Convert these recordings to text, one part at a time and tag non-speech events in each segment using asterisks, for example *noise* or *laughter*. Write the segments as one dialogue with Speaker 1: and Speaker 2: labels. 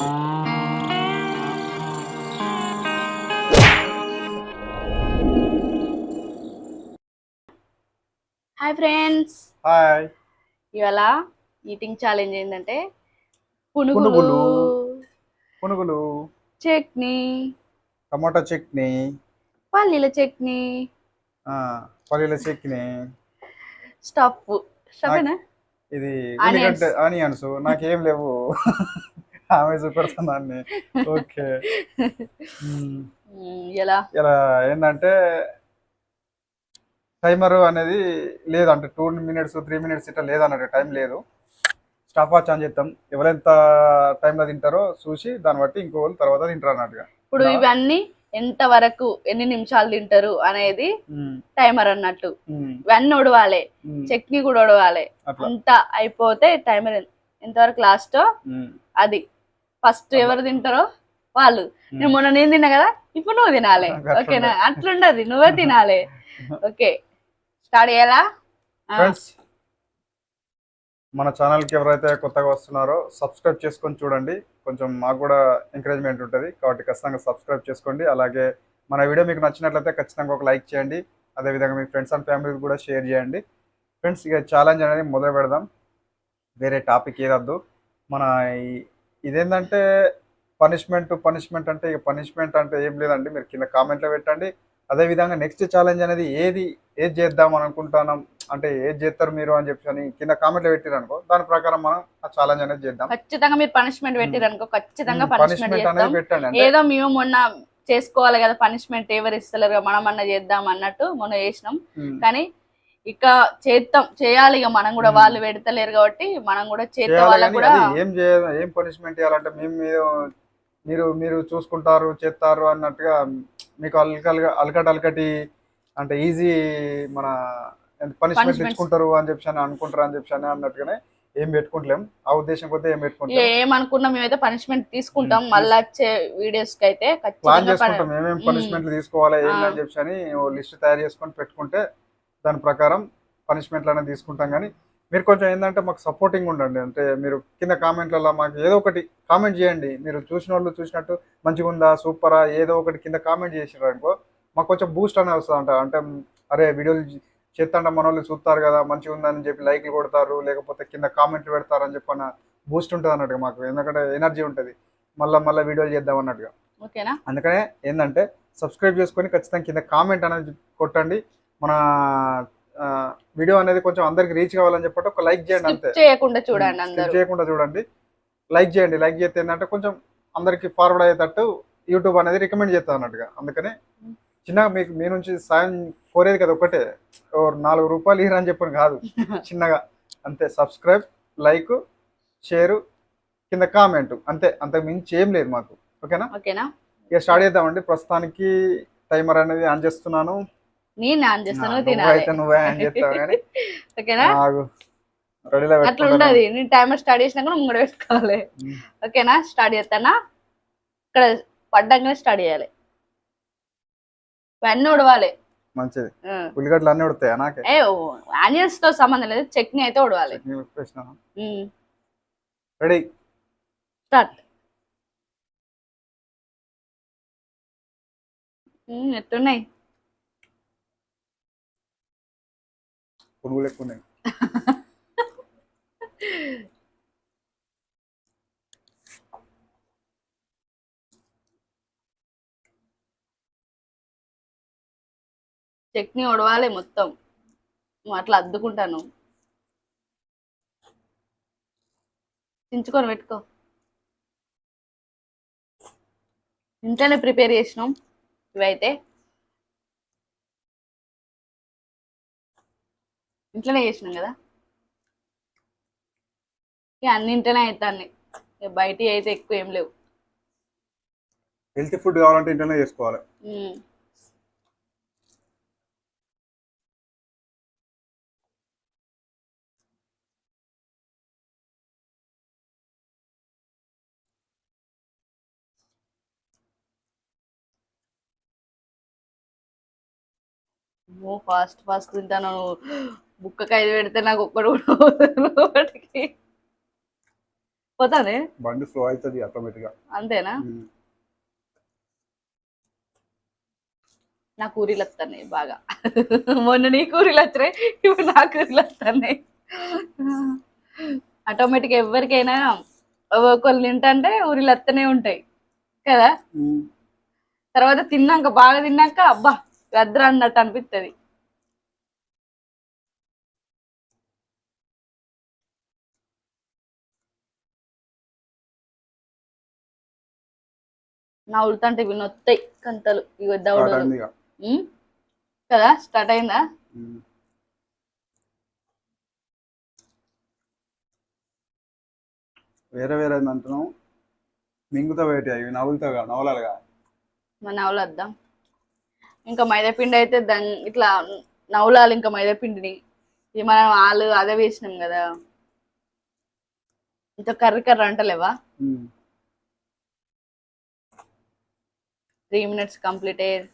Speaker 1: Hi friends hi ఇవాళ eating challenge ఏంటంటే పునుగులు పునుగులు చట్నీ
Speaker 2: టమాటా చట్నీ
Speaker 1: పల్లీల చట్నీ
Speaker 2: పల్లీల చట్నీ స్టఫ్ ఇది ఆనియన్స్ ఆనియన్స్ నాకేం లేవు ఆమె చూపెడుతున్నాన్ని ఓకే ఎలా ఏంటంటే టైమర్ అనేది లేదంటే టూ మినిట్స్ త్రీ మినిట్స్ ఇట్లా లేదన్నట్టు టైం లేదు స్టాప్ వాచ్ ఆన్ చేస్తాం ఎవరెంత టైంలో తింటారో చూసి దాన్ని బట్టి ఇంకో తర్వాత తింటారు అన్నట్టుగా
Speaker 1: ఇప్పుడు ఇవన్నీ ఎంత వరకు ఎన్ని నిమిషాలు తింటారు అనేది టైమర్ అన్నట్టు ఇవన్నీ ఉడవాలి చట్నీ కూడా ఉడవాలి అంత అయిపోతే టైమర్ ఎంతవరకు లాస్ట్ అది ఫస్ట్ ఎవరు తింటారో వాళ్ళు నేను మొన్న నేను తిన్నా కదా ఇప్పుడు నువ్వు తినాలి ఓకేనా అట్లుండదు నువ్వే తినాలి *laughs* ఓకే స్టార్ట్ చేయాలా
Speaker 2: మన ఛానల్కి ఎవరైతే కొత్తగా వస్తున్నారో సబ్స్క్రైబ్ చేసుకొని చూడండి కొంచెం మాకు కూడా ఎంకరేజ్మెంట్ ఉంటుంది కాబట్టి ఖచ్చితంగా సబ్స్క్రైబ్ చేసుకోండి అలాగే మన వీడియో మీకు నచ్చినట్లయితే ఖచ్చితంగా ఒక లైక్ చేయండి అదేవిధంగా మీ ఫ్రెండ్స్ అండ్ ఫ్యామిలీకి కూడా షేర్ చేయండి ఫ్రెండ్స్ ఇక ఛాలెంజ్ అనేది మొదలు పెడదాం వేరే టాపిక్ ఏదద్దు మన ఈ ఇదేంటంటే పనిష్మెంట్ పనిష్మెంట్ అంటే ఇక పనిష్మెంట్ అంటే ఏం లేదండి మీరు కింద కామెంట్లో పెట్టండి అదేవిధంగా నెక్స్ట్ ఛాలెంజ్ అనేది ఏది ఏది చేద్దాం అనుకుంటున్నాం అంటే ఏది చేస్తారు మీరు అని చెప్పి అని కింద కామెంట్లో పెట్టిరనుకో దాని ప్రకారం మనం ఆ ఛాలెంజ్ అనేది చేద్దాం
Speaker 1: ఖచ్చితంగా మీరు పనిష్మెంట్ పెట్టిరనుకో ఖచ్చితంగా పనిష్మెంట్ అనేది పెట్టండి ఏదో మేము మొన్న చేసుకోవాలి కదా పనిష్మెంట్ ఎవరు ఇస్తలేరు మనం అన్న చేద్దాం అన్నట్టు మొన్న చేసినాం కానీ ఇక చేద్దాం చేయాలి ఇక మనం కూడా వాళ్ళు పెడతలేరు కాబట్టి మనం కూడా చేద్దాం వాళ్ళకి
Speaker 2: కూడా ఏం చేయాలి ఏం పనిష్మెంట్ చేయాలంటే మేము మీరు మీరు చూసుకుంటారు చేస్తారు అన్నట్టుగా మీకు అల్కల్ అలకటి అలకటి అంటే ఈజీ మన పనిష్మెంట్ తీసుకుంటారు అని చెప్పి అని అనుకుంటారు అని చెప్పి అని అన్నట్టుగానే ఏం పెట్టుకుంటలేం ఆ ఉద్దేశం కొద్దిగా ఏం పెట్టుకుంటాం
Speaker 1: ఏమనుకున్నా మేమైతే పనిష్మెంట్ తీసుకుంటాం మళ్ళీ వచ్చే వీడియోస్ కి అయితే
Speaker 2: ప్లాన్ చేసుకుంటాం ఏమేమి పనిష్మెంట్లు తీసుకోవాలి ఏంటని చెప్పి అని లిస్ట్ తయారు చేసుకొని పెట్టుకుంటే దాని ప్రకారం పనిష్మెంట్లు అనేది తీసుకుంటాం కానీ మీరు కొంచెం ఏంటంటే మాకు సపోర్టింగ్ ఉండండి అంటే మీరు కింద కామెంట్లలో మాకు ఏదో ఒకటి కామెంట్ చేయండి మీరు చూసిన వాళ్ళు చూసినట్టు మంచిగా ఉందా సూపరా ఏదో ఒకటి కింద కామెంట్ చేసినారనుకో అనుకో మాకు కొంచెం బూస్ట్ అనేది వస్తుందంట అంటే అరే వీడియోలు చేస్తాంట మన వాళ్ళు చూస్తారు కదా మంచిగా ఉందని చెప్పి లైక్లు కొడతారు లేకపోతే కింద కామెంట్లు పెడతారు అని చెప్పి బూస్ట్ ఉంటుంది అన్నట్టుగా మాకు ఎందుకంటే ఎనర్జీ ఉంటుంది మళ్ళీ మళ్ళీ వీడియోలు చేద్దాం అన్నట్టుగా ఓకేనా అందుకనే ఏంటంటే సబ్స్క్రైబ్ చేసుకొని ఖచ్చితంగా కింద కామెంట్ అనేది కొట్టండి మన వీడియో అనేది కొంచెం అందరికి రీచ్ కావాలని చెప్పి ఒక లైక్ చేయండి అంతే
Speaker 1: చేయకుండా చూడండి hmm, చేయకుండా చూడండి
Speaker 2: లైక్ చేయండి లైక్ చేస్తే ఏంటంటే కొంచెం అందరికి ఫార్వర్డ్ అయ్యేటట్టు యూట్యూబ్ అనేది రికమెండ్ చేస్తా అన్నట్టుగా అందుకని hmm. చిన్నగా మీకు మీ నుంచి సాయం కోరేది కదా ఒకటే నాలుగు రూపాయలు ఇరా అని చెప్పని కాదు *laughs* చిన్నగా అంతే సబ్స్క్రైబ్ లైక్ షేరు కింద కామెంట్ అంతే అంతకు మించి ఏం లేదు మాకు ఓకేనా ఓకేనా ఇక స్టార్ట్ చేద్దామండి ప్రస్తుతానికి టైమర్ అనేది ఆన్ చేస్తున్నాను
Speaker 1: నేను ఆన్ చేస్తాను
Speaker 2: తినాలి *laughs*
Speaker 1: ఓకేనా అట్లా ఉండదు నేను టైమర్ స్టార్ట్ చేసినా కూడా ముంగడ పెట్టుకోవాలి ఓకేనా స్టార్ట్ చేస్తానా ఇక్కడ పడ్డాకనే స్టార్ట్ చేయాలి ఇవన్నీ ఉడవాలి
Speaker 2: మంచిది ఉల్లిగడ్డలు అన్ని ఉడతాయి నాకే
Speaker 1: ఏ ఆనియన్స్ తో సంబంధం లేదు చట్నీ అయితే ఉడవాలి రెడీ స్టార్ట్ ఎట్లున్నాయి పొడుగులు ఎక్కువ ఉన్నాయి చట్నీ ఉడవాలి మొత్తం అట్లా అద్దుకుంటాను దించుకొని పెట్టుకో ఇంట్లోనే ప్రిపేర్ చేసినాం ఇవైతే ఇంట్లోనే చేసినాం కదా ఇక అన్ని ఇంట్లోనే అవుతాన్ని బయట అయితే ఎక్కువ ఏం లేవు
Speaker 2: హెల్తీ ఫుడ్ కావాలంటే ఇంట్లోనే చేసుకోవాలి
Speaker 1: ఫాస్ట్ ఫాస్ట్ తింటాను బుక్కకి ఐదు పెడితే నాకు ఒక్కడు ఒకటికి పోతానే
Speaker 2: బండి ఫ్లో అవుతుంది ఆటోమేటిక్
Speaker 1: అంతేనా నా కూరీలు వస్తున్నాయి బాగా మొన్న నీ కూరీలు వచ్చినాయి ఇప్పుడు నా కూరీలు వస్తున్నాయి ఆటోమేటిక్ ఎవరికైనా ఒకళ్ళు తింటంటే ఊరిలు వస్తూనే ఉంటాయి కదా తర్వాత తిన్నాక బాగా తిన్నాక అబ్బా గద్ర అన్నట్టు అనిపిస్తుంది నా ఉడుతుంటే ఇవి నొత్తాయి కంతలు ఇవి దౌడలు కదా స్టార్ట్ అయిందా
Speaker 2: వేరే వేరే అంటున్నాం మింగుతా వేటి ఇవి నవ్వులుతాగా నవలాలుగా
Speaker 1: మన నవలద్దాం ఇంకా మైదాపిండి అయితే దాని ఇట్లా నవలాలు ఇంకా మైదాపిండిని ఇది మనం వాళ్ళు అదే వేసినాం కదా ఇంత కర్రీ కర్ర అంటలేవా 3 minutes completed.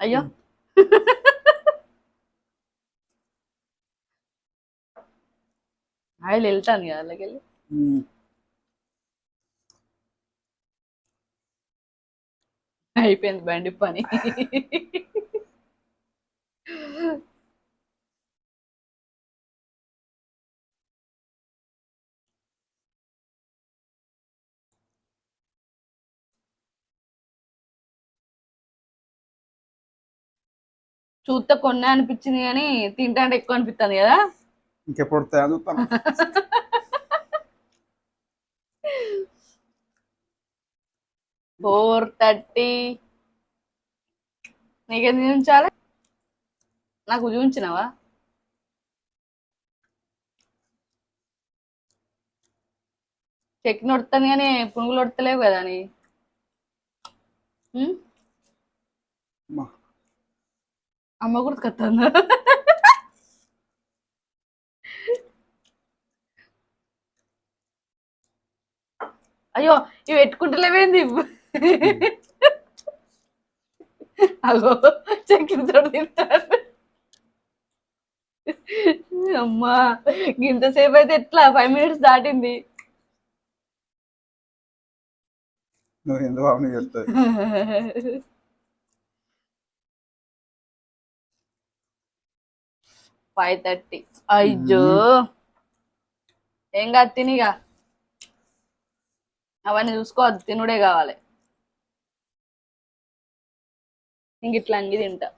Speaker 1: Ayun. ఆయిల్ వెళ్తాను కదా అలాగెళ్ళి అయిపోయింది బండి పని చూస్తే కొన్న అనిపించింది కానీ తింటాంటే ఎక్కువ అనిపిస్తుంది కదా
Speaker 2: ఇంకెప్పుడు చూస్తాను
Speaker 1: ఫోర్ థర్టీ నీకెందు చూపించాలి నాకు చూపించినావా చెక్కిన ఉడతాను కానీ పునుగులు వడతలేవు కదా నీ అమ్మ కూడా గుర్తుకొస్తుందా అయ్యో ఇవి పెట్టుకుంటలేవేంది అగో చెక్కితో తింటారు అమ్మా ఇంతసేపు అయితే ఎట్లా ఫైవ్ మినిట్స్ దాటింది
Speaker 2: నువ్వు ఎందుకు చెప్తావు *laughs*
Speaker 1: ఫైవ్ థర్టీ అయ్యో ఏం కాదు తినిగా అవన్నీ చూసుకోవద్దు తినుడే కావాలి ఇంక ఇట్లా అంగి తింటా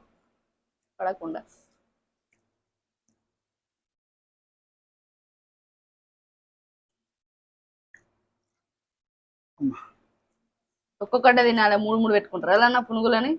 Speaker 1: పడకుండా ఒక్కొక్కటే తినాలి మూడు మూడు పెట్టుకుంటారు ఎలా పునుగులని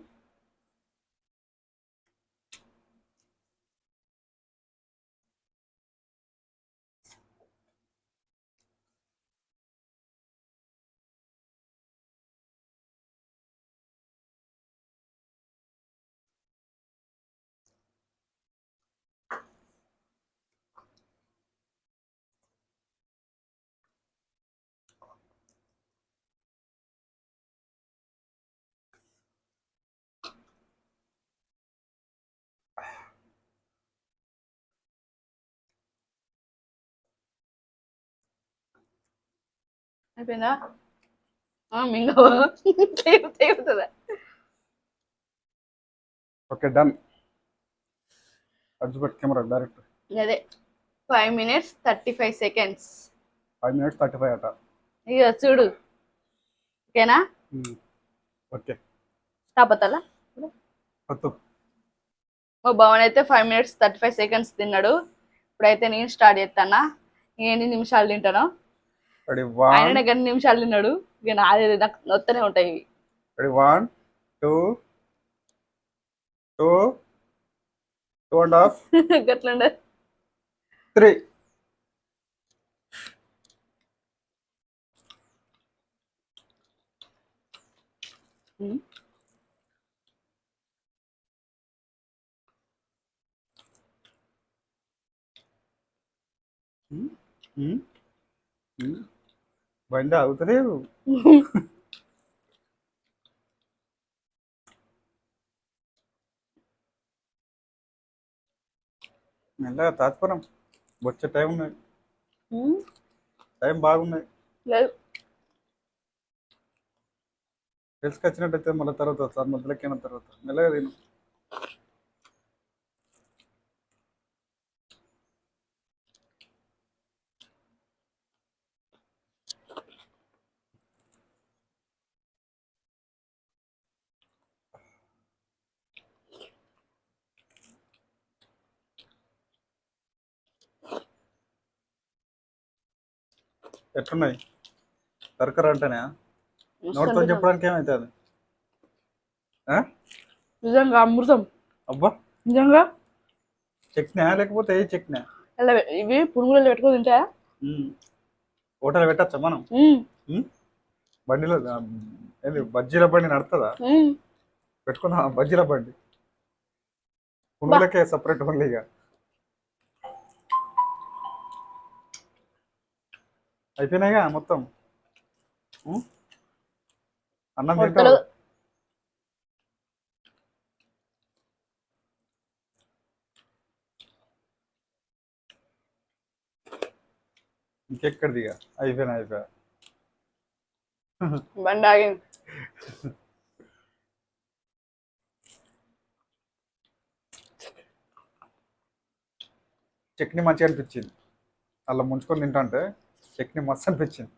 Speaker 1: అయిపోయిందా మింగవు తెగుతుందా కెమెరా డైరెక్ట్ అదే five minutes thirty five seconds
Speaker 2: five minutes thirty five అట
Speaker 1: ఇక చూడు ఓకేనా ఓకే తాపతలా మా భవన్ అయితే five minutes thirty five seconds తిన్నాడు ఇప్పుడైతే నేను స్టార్ట్ చేస్తానా ఎన్ని నిమిషాలు తింటాను ఆయన గంట నిమిషాలు తిన్నాడు ఇక నాది నాకు నొత్తనే ఉంటాయి
Speaker 2: ఇవి one two two two and half *laughs* గట్లండి three Mm-hmm. Mm-hmm. బండి అవుతలేవు మెల్లగా తాత్పురం వచ్చే టైం ఉన్నాయి టైం బాగున్నాయి తెలుసుకొచ్చినట్టయితే మళ్ళీ తర్వాత వస్తారు మధ్యలోకి తర్వాత మెల్లగా తిను ఎట్లున్నాయి కరకర అంటేనే నోటితో చెప్పడానికి ఏమవుతుంది
Speaker 1: నిజంగా అమృతం అబ్బా నిజంగా
Speaker 2: చెక్నా లేకపోతే ఏ చెక్నా
Speaker 1: ఇవి పునుగులలో పెట్టుకుని తింటా
Speaker 2: హోటల్ పెట్టచ్చా మనం బండిలో ఏంది బజ్జీల బండి నడుతుందా పెట్టుకున్నా బజ్జీల బండి పురుగులకే సపరేట్ ఓన్లీగా అయిపోయినాయిగా మొత్తం అన్నం ఇంకెక్కడ దిగా అయిపోయినా అయిపోయా చట్నీ మంచిగా అనిపించింది అలా ముంచుకొని తింటా అంటే చట్నీ మొత్తం పెంచింది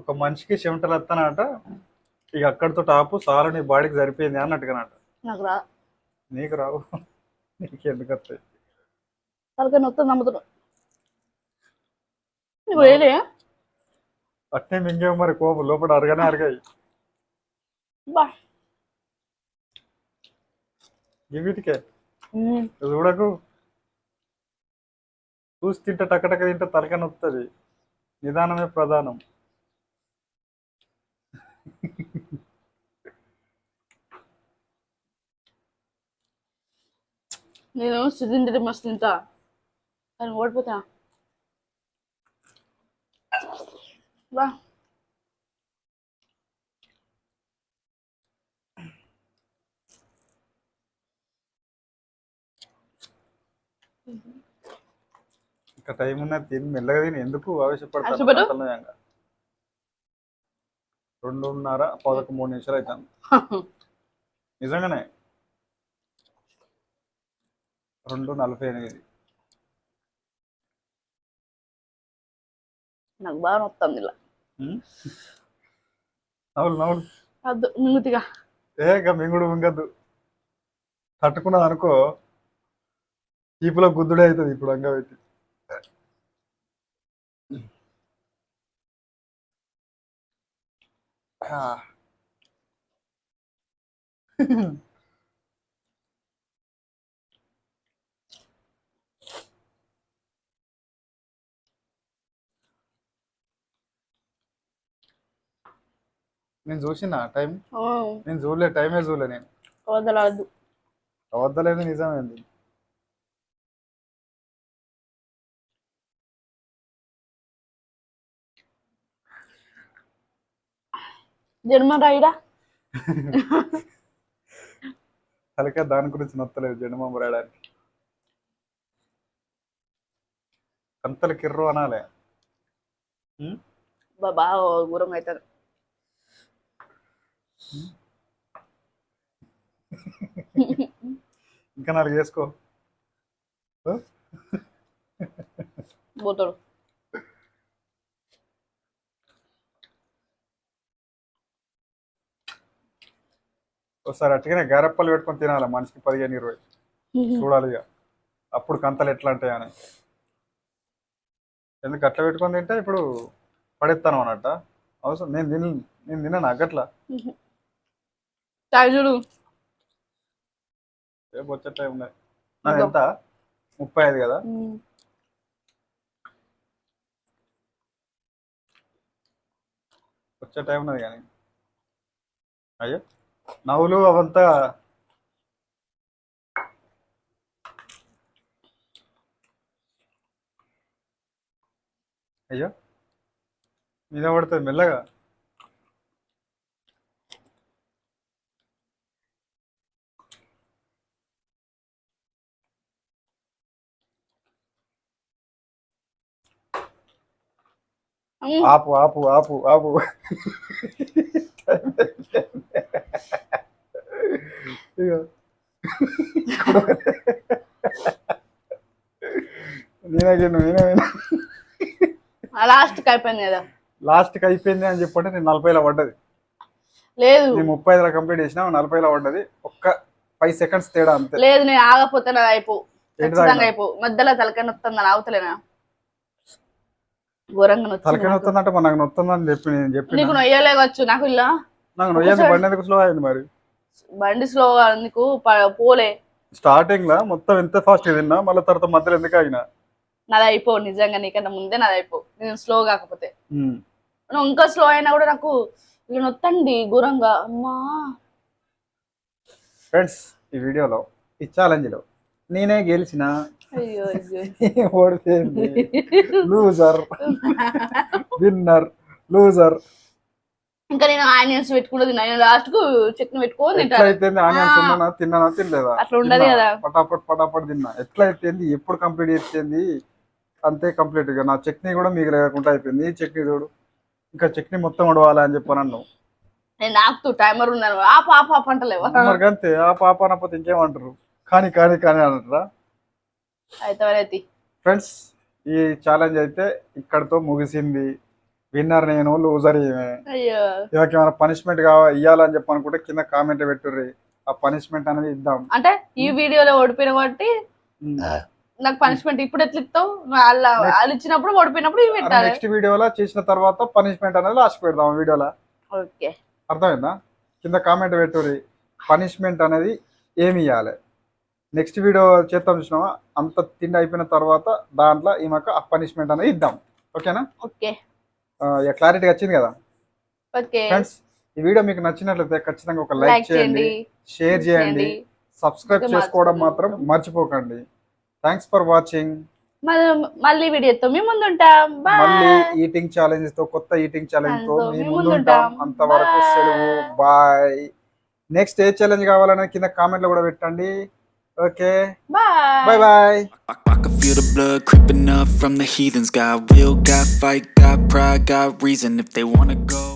Speaker 2: ఒక మనిషికి చెమటలు వస్తానంట ఇక అక్కడితో టాపు సార్ నీ బాడీకి సరిపోయింది అన్నట్టుగా నీకు రావు నీకు ఎందుకు వస్తాయి అట్నే మింగే మరి కోపు లోపల అరగానే అరగాయి ఇవిటికే చూడకు చూసి తింటే టకటక తింటే తలక నొప్పుతుంది నిదానమే ప్రధానం
Speaker 1: నేను సిలిండర్ మస్తు తింటా కానీ ఓడిపోతా బా
Speaker 2: ఇంకా టైం ఉన్నది తిని మెల్లగా తిని ఎందుకు ఆవేశపడతాను రెండున్నర పదకొండు మూడు నిమిషాలు అవుతాను *laughs* నిజంగానే రెండు నలభై ఎనిమిది
Speaker 1: నాకు బాగా నొత్తంది ఇలా నవ్వులు నవ్వులు అద్దు మింగుతిగా
Speaker 2: మింగుడు మింగద్దు తట్టుకున్నది అనుకో ఈపులో గుద్దుడే అవుతుంది ఇప్పుడు అంగ పెట్టి *laughs* నేను చూసినా టైం నేను చూడలే టైమే చూడలే నేను వదలదు వద్దలేదు నిజమేంది
Speaker 1: జన్మ రాయిడా
Speaker 2: తలకే దాని గురించి నొత్తలేదు జండుమామ రాయడానికి కంతలు కిర్రు అనాలే
Speaker 1: బాబా గురం అవుతారు
Speaker 2: ఇంకా నాలుగు చేసుకో పోతాడు ఒకసారి అట్టుగానే గారెప్పలు పెట్టుకొని తినాలి మనిషికి పదిహేను ఇరవై చూడాలి ఇక అప్పుడు కంతలు ఎట్లా ఉంటాయి అని ఎందుకు అట్లా పెట్టుకొని తింటే ఇప్పుడు పడేస్తాను అనట అవసరం నేను తిన నేను తిన్నాను అగ్గట్లా చూడు రేపు వచ్చేట్లే ఉన్నాయి ఎంత ముప్పై ఐదు కదా వచ్చే టైం ఉన్నది కానీ అయ్యో ನವಲು ಅವಂತ ಅಯ್ಯೋ ಇದ ಹೊಡ್ತದೆ ಮೆಲ್ಲಗ Mm. ఆపు ఆపు ఆపు ఆపు
Speaker 1: లాస్ట్ కి అయిపోయింది కదా
Speaker 2: లాస్ట్కి అయిపోయింది అని చెప్పంటే నేను నలభైలో పడ్డది లేదు నేను ముప్పై ఐదులో కంప్లీట్ చేసిన నలభైలో పడ్డది ఒక్క ఫైవ్ సెకండ్స్ తేడా అంతే
Speaker 1: లేదు నేను ఆగపోతే అయిపో అయిపో మధ్యలో తలకాయ అని ఆగుతలేనా ఘోరంగా
Speaker 2: నాకు అని చెప్పి నేను
Speaker 1: చెప్పి నాకు ఇలా
Speaker 2: నాకు బండి స్లో అయింది మరి
Speaker 1: బండి స్లో పోలే
Speaker 2: స్టార్టింగ్ లా మొత్తం ఎంత ఫాస్ట్ తిన్నా మళ్ళీ తర్వాత మధ్యలో ఎందుకు అయినా
Speaker 1: నాది అయిపో నిజంగా నీకన్నా ముందే నాది అయిపో నేను స్లో కాకపోతే ఇంకా స్లో అయినా కూడా నాకు ఇలా నొత్తండి ఘోరంగా అమ్మా
Speaker 2: ఫ్రెండ్స్ ఈ వీడియోలో ఈ ఛాలెంజ్లో నేనే గెలిచిన ఓడిపోయింది లూజర్ విన్నర్ లూజర్
Speaker 1: ఇంకా నేను ఆనియన్స్ పెట్టుకున్నది నేను లాస్ట్ కు చట్నీ పెట్టుకొని
Speaker 2: ఎట్లయితే ఆనియన్స్ తిన్నానా తిన్నానా తినలేదా
Speaker 1: అట్లా ఉండదు కదా పటాపట్ పటాపట్ తిన్నా
Speaker 2: ఎట్లయితే ఎప్పుడు కంప్లీట్ చేస్తుంది అంతే కంప్లీట్ గా నా చట్నీ కూడా మీకు లేకుండా అయిపోయింది చట్నీ చూడు ఇంకా చట్నీ మొత్తం ఉడవాలి అని చెప్పాను అన్నావు
Speaker 1: నేను ఆపుతూ టైమర్ ఉన్నాను ఆ పాప అంటలేవా
Speaker 2: అంతే ఆ పాప అనకపోతే ఇంకేమంటారు కానీ కానీ కానీ అంటారా అయితే ఫ్రెండ్స్ ఈ ఛాలెంజ్ అయితే ఇక్కడతో ముగిసింది విన్నర్ నేను లూజర్ ఈమె ఏమైనా పనిష్మెంట్ కావా ఇవ్వాలని చెప్పి అనుకుంటే కింద కామెంట్ పెట్టుర్రి ఆ పనిష్మెంట్ అనేది ఇద్దాం
Speaker 1: అంటే ఈ వీడియోలో ఓడిపోయిన కాబట్టి నాకు పనిష్మెంట్ ఇప్పుడు ఎట్లా ఇస్తావు వాళ్ళు ఇచ్చినప్పుడు ఓడిపోయినప్పుడు ఇవి
Speaker 2: పెట్టాలి నెక్స్ట్ వీడియోలో చేసిన తర్వాత పనిష్మెంట్ అనేది లాస్ట్ పెడదాం వీడియోలో ఓకే అర్థమైందా కింద కామెంట్ పెట్టుర్రి పనిష్మెంట్ అనేది ఏమి ఇవ్వాలి నెక్స్ట్ వీడియో చేద్దాం చూసినావా అంత తిండి అయిపోయిన తర్వాత దాంట్లో ఈ ఈమెకు పనిష్మెంట్ అనేది ఇద్దాం ఓకేనా ఓకే క్లారిటీ వచ్చింది కదా ఫ్రెండ్స్ ఈ వీడియో మీకు నచ్చినట్లయితే ఖచ్చితంగా ఒక లైక్ చేయండి షేర్ చేయండి సబ్స్క్రైబ్ చేసుకోవడం మాత్రం మర్చిపోకండి థ్యాంక్స్ ఫర్ వాచింగ్
Speaker 1: మళ్ళీ వీడియోతో మీ ముందు మళ్ళీ
Speaker 2: ఈటింగ్ ఛాలెంజ్ తో కొత్త ఈటింగ్ ఛాలెంజ్ తో మీ ముందు అంతవరకు సెలవు బాయ్ నెక్స్ట్ ఏ ఛాలెంజ్ కావాలనే కింద కామెంట్ లో కూడా పెట్టండి Okay. Bye. Bye bye. I, can feel the blood creeping up from the heathens. Got will, got fight, got pride, got reason. If they wanna go.